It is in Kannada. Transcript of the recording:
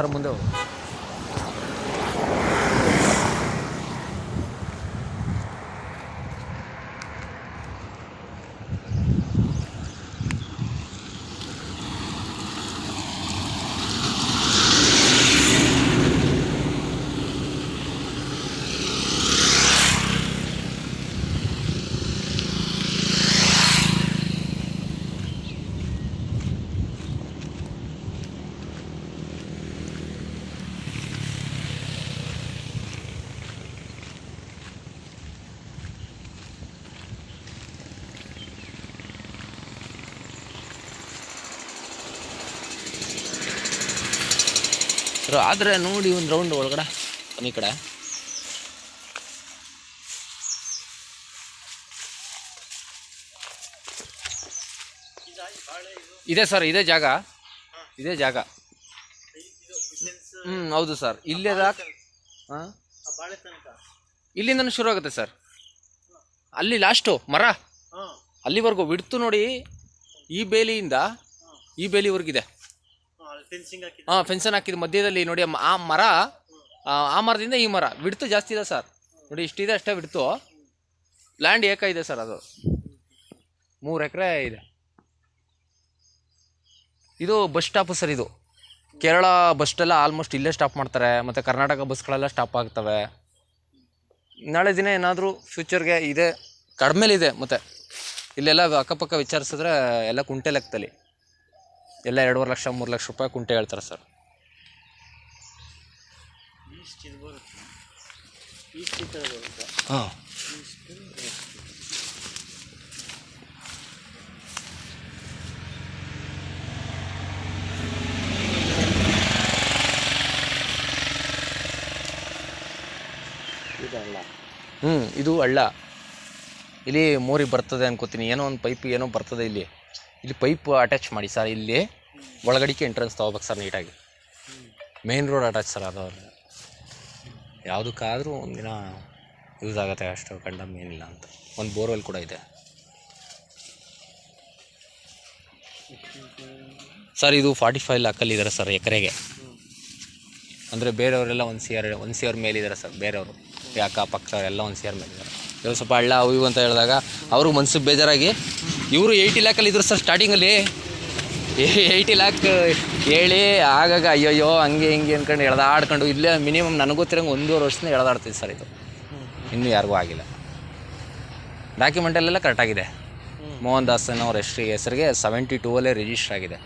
ಸರ್ ಮುಂದೆ ಆದರೆ ನೋಡಿ ಒಂದು ರೌಂಡ್ ಒಳಗಡೆ. ಈ ಕಡೆ. ಇದೆ ಸರ್ ಇದೇ ಜಾಗ. ಇದೇ ಜಾಗ. ಹ್ಞೂ ಹೌದು ಸರ್. ಇಲ್ಲೇ ಹಾಂ ಇಲ್ಲಿಂದನೂ ಶುರು ಆಗುತ್ತೆ ಸರ್. ಅಲ್ಲಿ ಲಾಸ್ಟು ಮರ. ಅಲ್ಲಿವರೆಗೂ ಬಿಡ್ತು ನೋಡಿ ಈ ಬೇಲಿಯಿಂದ ಈ ಬೇಲಿವರೆಗಿದೆ. ಫೆನ್ಸಿಂಗ್ ಹಾಕಿದ್ರು. ಹಾಂ ಫೆನ್ಸನ್ ಹಾಕಿದ ಮಧ್ಯದಲ್ಲಿ ನೋಡಿ ಆ ಮರ, ಆ ಆ ಮರದಿಂದ ಈ ಮರ. ಬಿಡ್ತು ಜಾಸ್ತಿ ಇದೆ ಸರ್. ನೋಡಿ, ಇಷ್ಟಿದೆ ಅಷ್ಟೇ ಬಿಡ್ತು ಲ್ಯಾಂಡ್ ಏಕ ಇದೆ ಸರ್ ಅದು. ಮೂರು ಎಕರೆ ಇದೆ. ಇದು ಬಸ್ ಸ್ಟಾಪು ಸರ್ ಇದು. ಕೇರಳ ಬಸ್ ಎಲ್ಲ ಆಲ್ಮೋಸ್ಟ್ ಇಲ್ಲೇ ಸ್ಟಾಪ್ ಮಾಡ್ತಾರೆ. ಮತ್ತು ಕರ್ನಾಟಕ ಬಸ್ಗಳೆಲ್ಲ ಸ್ಟಾಪ್ ಆಗ್ತವೆ. ನಾಳೆ ದಿನ ಏನಾದರೂ ಫ್ಯೂಚರ್ಗೆ ಇದೆ ಕಡಿಮೆಲಿದೆ ಮತ್ತು ಇಲ್ಲೆಲ್ಲ ಅಕ್ಕಪಕ್ಕ ವಿಚಾರಿಸಿದ್ರೆ ಎಲ್ಲ ಕುಂಟೆ ಲೆಕ್ಕದಲ್ಲಿ ಎಲ್ಲ ಎರಡೂವರೆ ಲಕ್ಷ ಮೂರು ಲಕ್ಷ ರೂಪಾಯಿ ಕುಂಟೆ ಹೇಳ್ತಾರೆ ಸರ್. ಹಾಂ. ಹ್ಞೂ ಇದು ಹಳ್ಳ. ಇಲ್ಲಿ ಮೋರಿ ಬರ್ತದೆ ಅನ್ಕೋತೀನಿ. ಏನೋ ಒಂದು ಪೈಪ್ ಏನೋ ಬರ್ತದೆ ಇಲ್ಲಿ. ಇಲ್ಲಿ ಪೈಪ್ ಅಟ್ಯಾಚ್ ಮಾಡಿ ಸರ್ ಇಲ್ಲಿ. ಒಳಗಡಿಕೆ ಎಂಟ್ರೆನ್ಸ್ ತೊಗೋಬೇಕು ಸರ್ ನೀಟಾಗಿ ಮೇನ್ ರೋಡ್ ಅಟ್ಯಾಚ್ ಸರ್ ಅದು. ಯಾವುದಕ್ಕಾದರೂ ಒಂದಿನ ಯೂಸ್ ಆಗುತ್ತೆ ಅಷ್ಟು ಕಂಡಮ್ ಏನಿಲ್ಲ ಅಂತ. ಒಂದು ಬೋರ್ವೆಲ್ ಕೂಡ ಇದೆ. ಸರ್ ಇದು ಫಾರ್ಟಿ ಫೈವ್ ಲಾಕಲ್ಲಿದ್ದಾರೆ ಸರ್ ಎಕರೆಗೆ. ಅಂದರೆ ಬೇರೆಯವರೆಲ್ಲ ಒಂದು ಸಿ ಆರ್ ಒಂದು ಸಿ ಆರ್ ಮೇಲಿದ್ದಾರೆ ಸರ್ ಬೇರೆಯವರು. ಯಾಕ ಎಲ್ಲ ಒಂದು ಸಿ ಆರ್ ಮೇಲಿದ್ದಾರೆ ಇವರು ಸ್ವಲ್ಪ ಹಳ್ಳ ಅವು ಇವು ಅಂತ ಹೇಳಿದಾಗ, ಅವರು ಮನ್ಸಿಗೆ ಬೇಜಾರಾಗಿ, ಇವರು ಏಯ್ಟಿ ಲ್ಯಾಕಲ್ಲಿ ಇದ್ರು ಸರ್ ಸ್ಟಾರ್ಟಿಂಗಲ್ಲಿ ಏಯ್ಟಿ ಲ್ಯಾಕ್ ಹೇಳಿ ಆಗಾಗ ಅಯ್ಯಯ್ಯೋ ಹಂಗೆ ಹಿಂಗೆ ಅಂದ್ಕೊಂಡು ಎಳ್ದಾಡ್ಕೊಂಡು ಇಲ್ಲೇ ಮಿನಿಮಮ್ ನನಗೆ ಗೊತ್ತಿರಂಗೆ ಒಂದೂವರೆ ವರ್ಷದಿಂದ ಎಳ್ದಾಡ್ತೀವಿ ಸರ್ ಇದು. ಇನ್ನೂ ಯಾರಿಗೂ ಆಗಿಲ್ಲ. ಡಾಕ್ಯುಮೆಂಟಲ್ಲೆಲ್ಲ ಕರೆಕ್ಟಾಗಿದೆ ಮೋಹನ್ ದಾಸ್ ಅವ್ರ ಹೆಸ್ರಿಗೆ ಹೆಸರಿಗೆ ಸೆವೆಂಟಿ ಟೂ ಅಲ್ಲೇ ರಿಜಿಸ್ಟರ್ ಆಗಿದೆ.